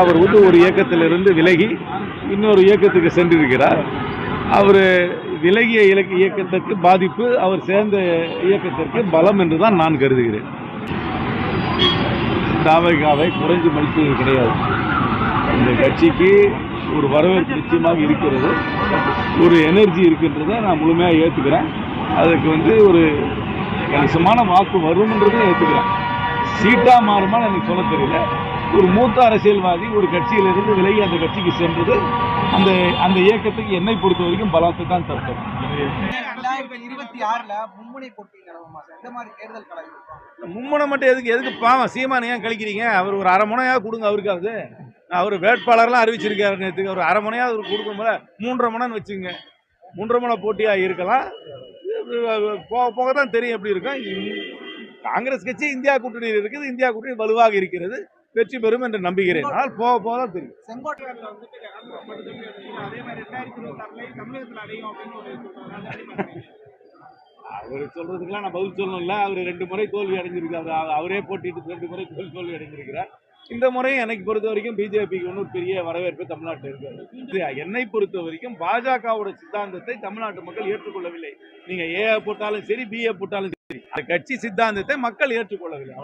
அவர் வந்து ஒரு இயக்கத்திலிருந்து விலகி இன்னொரு இயக்கத்துக்கு சென்றிருக்கிறார். அவர் விலகிய இலக்க இயக்கத்திற்கு பாதிப்பு அவர் சேர்ந்த இயக்கத்திற்கு பலம் என்று தான் நான் கருதுகிறேன். தாவகாவை குறைஞ்சு மதிப்பது கிடையாது. இந்த கட்சிக்கு ஒரு வரவேற்பு நிச்சயமாக இருக்கிறது. ஒரு எனர்ஜி இருக்கின்றதை நான் முழுமையாக ஏற்றுக்கிறேன் அதுக்கு வந்து ஒரு கணிசமான வாக்கு வரும்ன்றதை ஏற்றுக்கிறேன் சீட்டா மாறுமான்னு எனக்கு சொல்ல தெரியல. ஒரு மூத்த அரசியல்வாதி ஒரு கட்சியிலிருந்து விலகி அந்த கட்சிக்கு சென்றது அந்த அந்த இயக்கத்துக்கு என்னை பொறுத்த வரைக்கும் பலத்தை தான் ஆறுல மும்முனை போட்டி நிலவுமா சார்? இந்த மாதிரி தேர்தல் கலை மும்முனை மட்டும் எதுக்கு எதுக்கு பாவம்? சீமானை ஏன் கழிக்கிறீங்க? அவர் ஒரு அரை முனையாக கொடுங்க அவருக்காவது அவர் வேட்பாளர்லாம் அறிவிச்சிருக்காரு நேற்றுக்கு ஒரு அரை முனையாக அவர் கொடுக்கும்போது மூன்றரை முனைன்னு வச்சுங்க. மூன்றரை முனை போட்டியாக இருக்கலாம். போக போக தான் தெரியும் எப்படி இருக்கும். காங்கிரஸ் கட்சி இந்தியா கூட்டணியில் இருக்குது. இந்தியா கூட்டணி வலுவாக இருக்கிறது. வெற்றி பெறும் என்று நம்புகிறேன். ஆனால் போக போக தான் தெரியும். அவர் சொல்றதுக்கெல்லாம் நான் பதில் சொல்லணும்ல. அவர் ரெண்டு முறை தோல்வி அடைஞ்சிருக்காரு. அவ- அவரே போட்டிட்டு ரெண்டு முறை தோல்வி அடைஞ்சிருக்கிறார். இந்த முறையும் எனக்கு பொறுத்த வரைக்கும் பிஜேபிக்கு ஒன்றும் பெரிய வரவேற்பு தமிழ்நாட்டில் இருக்காது என்னை பொறுத்த வரைக்கும் பாஜகவோட சித்தாந்தத்தை தமிழ்நாட்டு மக்கள் ஏற்றுக்கொள்ளவில்லை. நீங்க ஏ போட்டாலும் சரி பிஏ போட்டாலும் சரி. அந்த கட்சி சித்தாந்தத்தை மக்கள் ஏற்றுக்கொள்ளவில்லை. அவ்வளவு